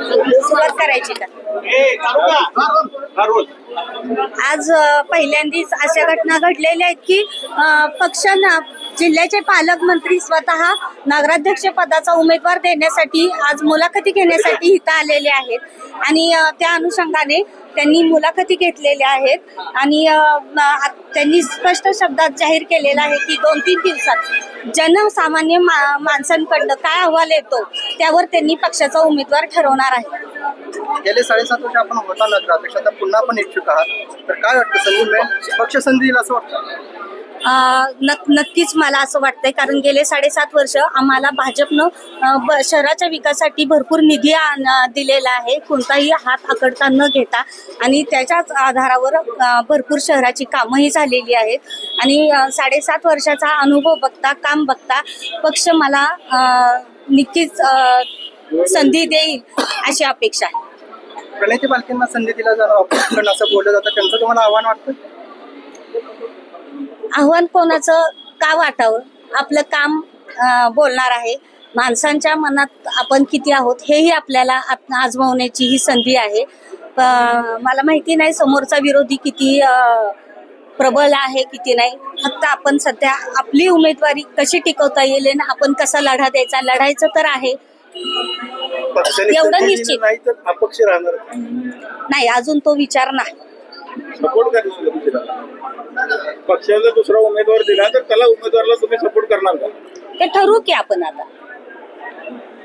सुरुवात करायची का? आज पहिल्यांदाच अशा घटना घडलेल्या आहेत की पक्षांना जिल्ह्याचे पालकमंत्री स्वतः नगराध्यक्ष पदाचा उमेदवार देण्यासाठी आज मुलाखती घेण्यासाठी इथं आलेले आहेत. आणि त्या अनुषंगाने त्यांनी मुलाखती घेतलेल्या आहेत. आणि त्यांनी स्पष्ट शब्दात जाहीर केलेलं आहे की दोन तीन दिवसात जनसामान्य मा माणसांकडनं काय अहवाल येतो त्यावर त्यांनी पक्षाचा उमेदवार ठरवणार आहे. गेले साडेसात वर्ष आपण होता नगराध्यक्ष आता पुन्हा आपण इच्छुक आहात. तर काय वाटतं संधी मिळेल? पक्ष संधी असं वाटतं? नक्कीच मला असं वाटतंय कारण गेले साडेसात वर्ष आम्हाला भाजपनं शहराच्या विकासासाठी भरपूर निधी आण- दिलेला आहे. कोणताही हात आकडता न घेता. आणि त्याच्याच आधारावर भरपूर शहराची कामंही झालेली आहेत. आणि साडेसात वर्षाचा अनुभव बघता काम बघता पक्ष मला नक्कीच संधी देईल अशी अपेक्षा आहे. प्रणिती पालखींना संधी दिला जाणार असं बोललं जातं त्यांचं तुम्हाला आव्हान वाटतं? आव्हान कोणाचं? का वाटावं? आपलं काम बोलणार आहे. माणसांच्या मनात आपण किती आहोत हेही आपल्याला आजमावण्याची ही संधी आहे. मला माहिती नाही समोरचा विरोधी किती प्रबल आहे किती नाही. फक्त आपण सध्या आपली उमेदवारी कशी टिकवता येईल आणि आपण कसा लढा द्यायचा? लढायचं तर आहे. एवढं निश्चित. नाही अजून तो विचार नाही. सपोर्ट करणार का तुम्ही पक्षाला दुसरा उमेदवार दिला तर त्याला उमेदवाराला तुम्ही सपोर्ट करणार का? ते ठरवू की आपण आता.